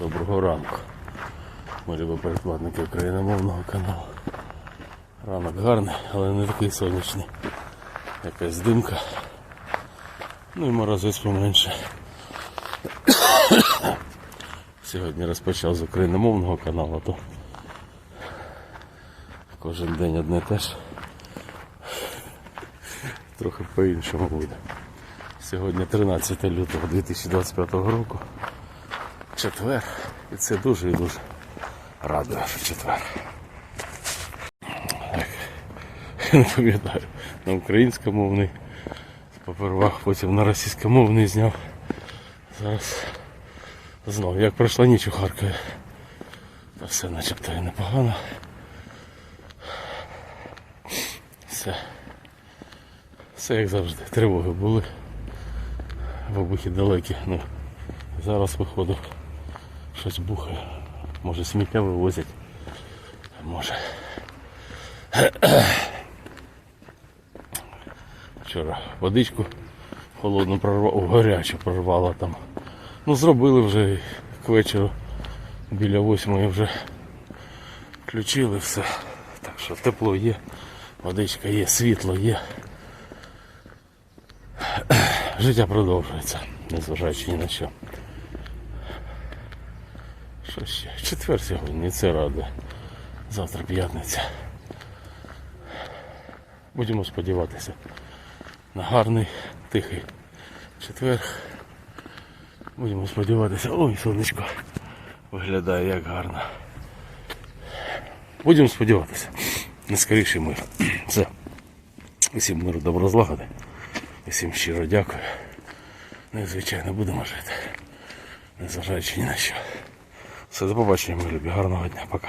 Доброго ранку. Любимо перекладники україномовного каналу. Ранок гарний, але не такий сонячний. Якась димка. Ну і морозець поменше. Сьогодні розпочав з україномовного каналу, то кожен день одне теж. Трохи по-іншому буде. Сьогодні 13 лютого 2025 року. Четвер. І це дуже і дуже радує, що четвер. Так. Не пам'ятаю. На українськомовний попервах, потім на російськомовний зняв. Зараз знову. Як пройшла ніч у Харкові. Та все начебто і непогано. Все. Все як завжди. Тривоги були. Вибухи далекі. Ну, зараз виходив. Щось бухає. Може сміття вивозять. Може. Вчора водичку холодну прорвало, гарячу прорвало там. Ну зробили вже к вечору біля восьмої вже включили все. Так що тепло є, водичка є, світло є. Життя продовжується, незважаючи ні на що. Що ще? Четвер сьогодні, це радує. Завтра п'ятниця. Будемо сподіватися на гарний, тихий четвер. Будемо сподіватися. Ой, сонечко виглядає як гарно. Будемо сподіватися. На скоріший мир. Все. Усім миру добро злагоди. Усім щиро дякую. Ну і звичайно будемо жити. Незважаючи ні на що. Все, до побачення, мої любі. Гарного дня. Пока.